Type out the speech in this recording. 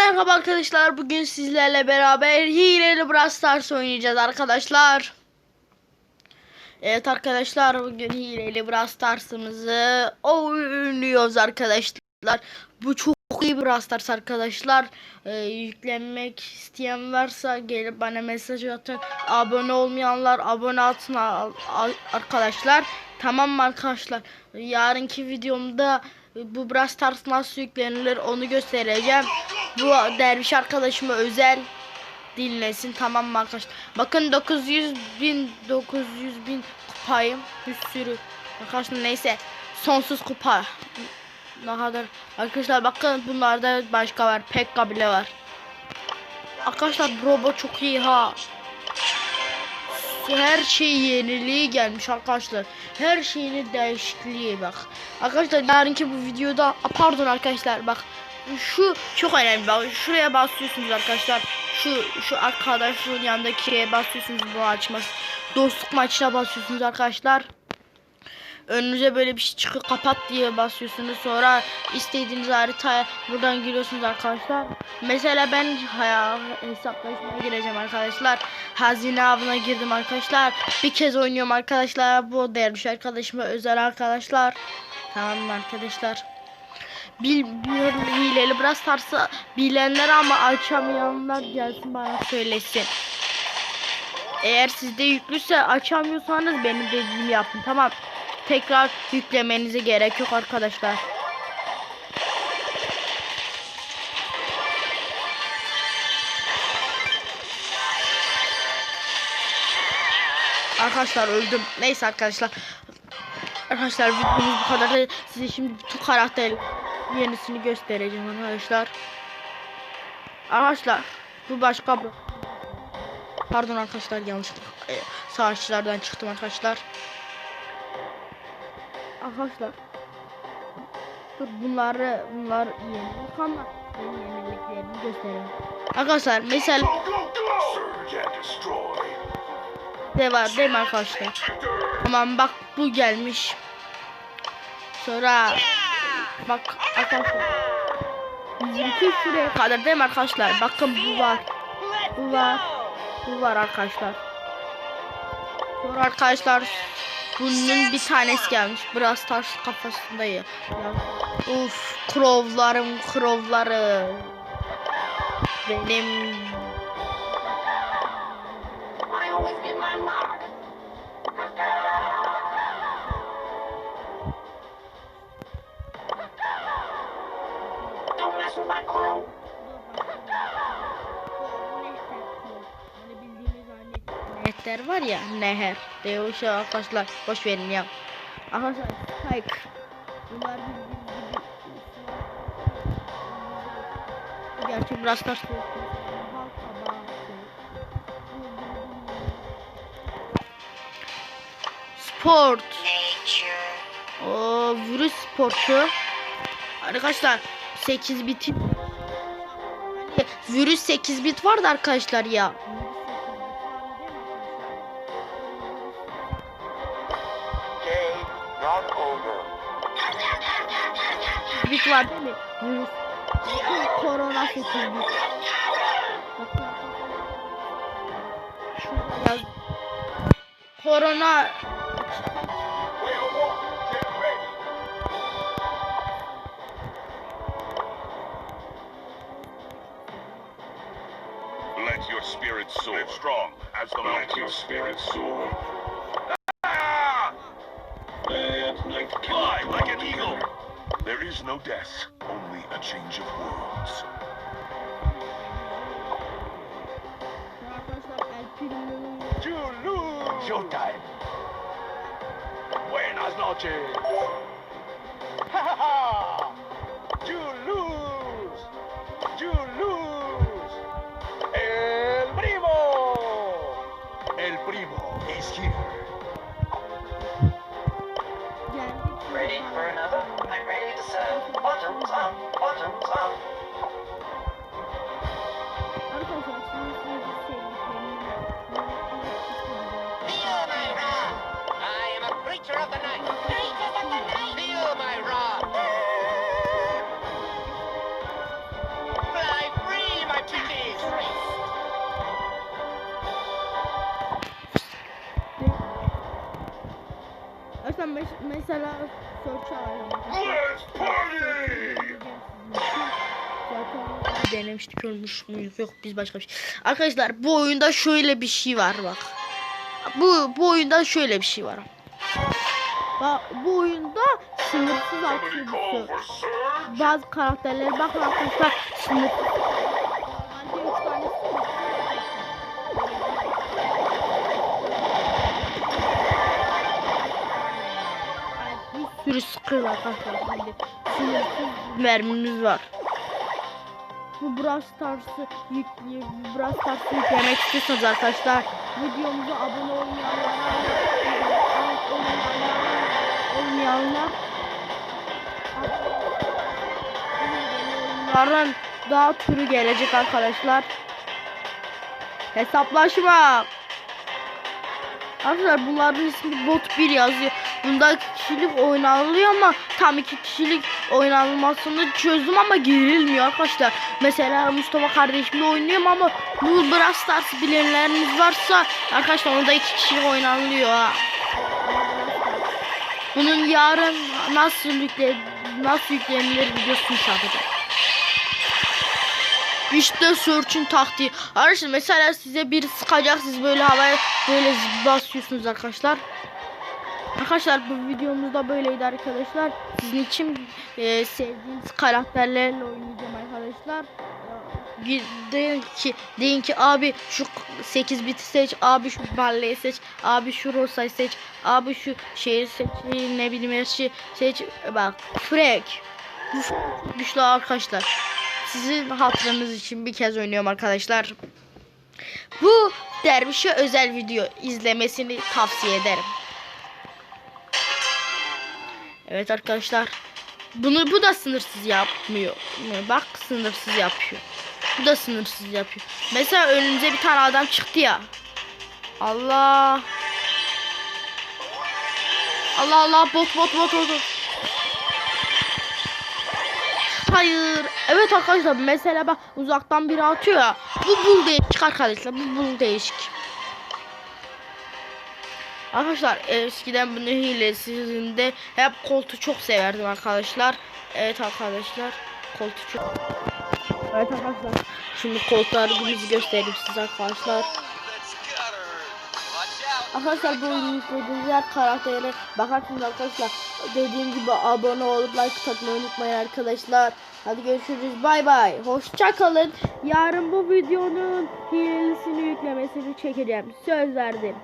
Merhaba arkadaşlar. Bugün sizlerle beraber hileli Brawl Stars oynayacağız arkadaşlar. Evet arkadaşlar bugün hileli Brawl Stars'ımızı oynuyoruz arkadaşlar. Bu çok iyi bir Brawl Stars arkadaşlar. Ee, yüklenmek isteyen varsa gelip bana mesaj atın. Abone olmayanlar abone atın arkadaşlar. Tamam mı arkadaşlar? Yarınki videomda bu Brawl Stars nasıl yüklenilir onu göstereceğim. Bu derviş arkadaşıma özel dinlesin tamam mı arkadaşlar? Bakın 900 bin 900 bin kupayım bir sürü arkadaşlar neyse sonsuz kupa ne kadar arkadaşlar bakın bunlarda başka var Pekka bile var arkadaşlar robot çok iyi ha her şey yeniliği gelmiş arkadaşlar. Her şeyin değişikliği bak. Arkadaşlar yarınki bu videoda pardon arkadaşlar bak şu çok önemli bak şuraya basıyorsunuz arkadaşlar. Şu şu arkadaşın yanındaki basıyorsunuz bu açmaz. Dostluk maçına basıyorsunuz arkadaşlar. Önünüze böyle bir şey çıkıyor kapat diye basıyorsunuz. Sonra istediğiniz haritaya buradan giriyorsunuz arkadaşlar. Mesela ben haya, hesaplaşmaya gireceğim arkadaşlar. Hazine avına girdim arkadaşlar. Bir kez oynuyorum arkadaşlar. Bu derviş arkadaşıma özel arkadaşlar. Tamam arkadaşlar? Bil, biliyorum hileli biraz tarsa bilenler ama açamayanlar gelsin bana söylesin. Eğer sizde yüklüyse açamıyorsanız benim dediğimi yapın tamam. Tekrar yüklemenize gerek yok arkadaşlar. Arkadaşlar öldüm. Neyse arkadaşlar. Arkadaşlar videomuz bu kadar. da Size şimdi bütün karakter yenisini göstereceğim arkadaşlar. Arkadaşlar bu başka bir Pardon arkadaşlar yanlışlıkla e, savaşçılardan çıktım arkadaşlar. Arkadaşlar Dur bunları bunlar yenilik ama yeniliklerini göstereyim. Arkadaşlar mesela de var değil mi arkadaşlar? Tamam bak bu gelmiş. Sonra bak arkadaşlar. 22 şuraya kadar değil mi arkadaşlar? Bakın bu var. Bu var. Bu var arkadaşlar. Sonra arkadaşlar bunun bir tanesi gelmiş. Biraz taş kafasında ya. ya. Uf, krovlarım, krovları. Benim I always get my mark. Nehter var ya neher. De o şey arkadaşlar boş verin ya. Arkadaşlar Spike. Bunlar bildiğiniz gibi Bu gerçek biraz taş Sport. O virüs sportu. Arkadaşlar 8 bit. Virüs 8 bit vardı arkadaşlar ya. virüs Let your spirit soar. Strong as the mighty Let your spirit soar. There is no death, only a change of worlds. Showtime. Buenas noches. Ha ha ha! You lose! You lose! El primo! El primo is here. Mes- mesela denemiştik ölmüş müyüz yok biz başka bir şey. Arkadaşlar bu oyunda şöyle bir şey var bak. Bu bu oyunda şöyle bir şey var. Bak bu oyunda sınırsız surge! Bazı karakterlere bakın arkadaşlar sınırsız. Sürü sıkıyor arkadaşlar. Şimdi sınırsız mermimiz var. Bu Brawl Stars'ı yükleyip bu Brawl Stars'ı yüklemek istiyorsanız arkadaşlar videomuza abone olmayanlar olmayanlar oyunların daha türü gelecek arkadaşlar. Hesaplaşma. Arkadaşlar bunların ismi bot 1 yazıyor. Bunda iki kişilik oynanılıyor ama tam iki kişilik oynanılmasını çözdüm ama girilmiyor arkadaşlar. Mesela Mustafa kardeşimle oynuyorum ama bu Brawl Stars bilenleriniz varsa arkadaşlar onda iki kişilik oynanılıyor. Bunun yarın nasıl yükle nasıl yüklenilir videosunu çekeceğim. İşte search'ün taktiği. Arkadaşlar mesela size bir sıkacak siz böyle havaya böyle basıyorsunuz arkadaşlar. Arkadaşlar bu videomuzda böyleydi arkadaşlar. Sizin için e, sevdiğiniz karakterlerle oynayacağım arkadaşlar. Deyin ki deyin ki abi şu 8 biti seç, abi şu balleyi seç, abi şu rosayı seç, abi şu şeyi seç, ne bileyim her şeyi seç. Bak çok güçlü arkadaşlar. Sizin hatırınız için bir kez oynuyorum arkadaşlar. Bu dervişe özel video izlemesini tavsiye ederim. Evet arkadaşlar. Bunu bu da sınırsız yapmıyor. Bak sınırsız yapıyor. Bu da sınırsız yapıyor. Mesela önümüze bir tane adam çıktı ya. Allah. Allah Allah bot bot bot bot. Hayır. Evet arkadaşlar mesela bak uzaktan biri atıyor ya. Bu bul değişik arkadaşlar. Bu bul değişik. Arkadaşlar eskiden bunu hilesizinde hep koltu çok severdim arkadaşlar. Evet arkadaşlar koltu çok. Evet arkadaşlar şimdi koltuklarımızı göstereyim size arkadaşlar. Arkadaşlar bu oyunu izlediğiniz her karaktere bakarsınız arkadaşlar. Dediğim gibi abone olup like atmayı unutmayın arkadaşlar. Hadi görüşürüz bay bay. Hoşça kalın. Yarın bu videonun hilesini yüklemesini çekeceğim. Söz verdim.